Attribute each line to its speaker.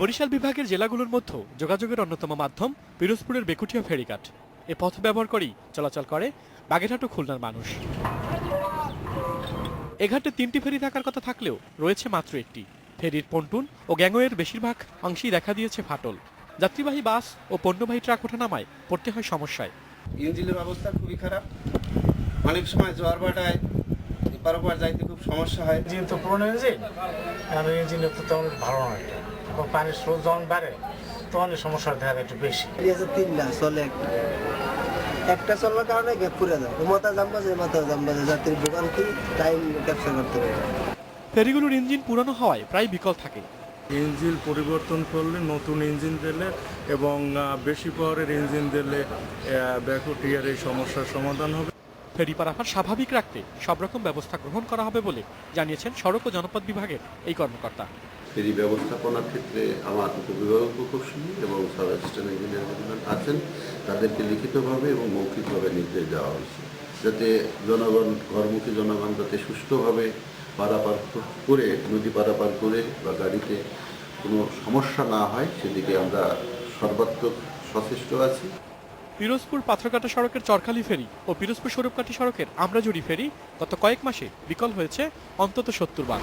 Speaker 1: বরিশাল বিভাগের জেলাগুলোর মধ্যে যোগাযোগের অন্যতম মাধ্যম পিরোজপুরের বেকুটিয়া ফেরিঘাট। এ পথ ব্যবহার করেই চলাচল করে বাগেরহাট ও খুলনার মানুষ। এ ঘাটে তিনটি ফেরি থাকার কথা থাকলেও রয়েছে মাত্র একটি। ফেরির পন্টুন ও গ্যাংওয়ের বেশিরভাগ অংশেই দেখা দিয়েছে ফাটল। যাত্রীবাহী বাস ও পণ্যবাহী ট্রাক ওঠানামায় পড়তে হয় সমস্যায়।
Speaker 2: ইঞ্জিনের অবস্থা খুবই খারাপ। অনেক সময় জোয়ার ভাটায় এপার ওপার যাইতে খুব সমস্যা হয়।
Speaker 3: ইঞ্জিন তো পুরনো ইঞ্জিন আর ইঞ্জিনের তো তেমন ভালো নয়। পানির স্রোত যখন বাড়ে তখন এই সমস্যার দেখা একটু বেশি।
Speaker 4: তিনটা চলে একটা। একটা চলার কারণে গ্যাপ পুরে যায়। মাথা জাম বাজে মাথা জাম বাজে। যাত্রী ভোগান্তি টাইম ক্যাপচার করতে পারে
Speaker 1: ফেরিগুলোর ইঞ্জিন পুরানো হওয়ায় প্রায় বিকল থাকে।
Speaker 5: ইঞ্জিন পরিবর্তন করলে নতুন ইঞ্জিন দিলে এবং বেশি পাওয়ারের ইঞ্জিন দিলে ব্যাকোটিয়ার এই সমস্যার সমাধান হবে।
Speaker 1: ফেরি পারাপার স্বাভাবিক রাখতে সব রকম ব্যবস্থা গ্রহণ করা হবে বলে জানিয়েছেন সড়ক ও জনপদ বিভাগের এই কর্মকর্তা।
Speaker 6: ফেরি ব্যবস্থাপনার ক্ষেত্রে আমার উপবিভাগক প্রকৌশলী এবং সাব অ্যাসিস্ট্যান্ট ইঞ্জিনিয়ার ম্যানেজমেন্ট আছেন, তাদেরকে লিখিতভাবে এবং মৌখিকভাবে নির্দেশ দেওয়া হয়েছে যাতে জনগণ, ঘরমুখী জনগণ যাতে সুষ্ঠুভাবে পারাপার করে, নদী পারাপার করে বা গাড়িতে কোনো সমস্যা না হয়, সেদিকে আমরা সর্বাত্মক সচেষ্ট আছি।
Speaker 1: পিরোজপুর পাথরঘাটা সড়কের চরখালি ফেরি ও পিরোজপুর স্বরূপকাঠি সড়কের আমরাজুড়ি ফেরি গত কয়েক মাসে বিকল হয়েছে অন্তত সত্তর বার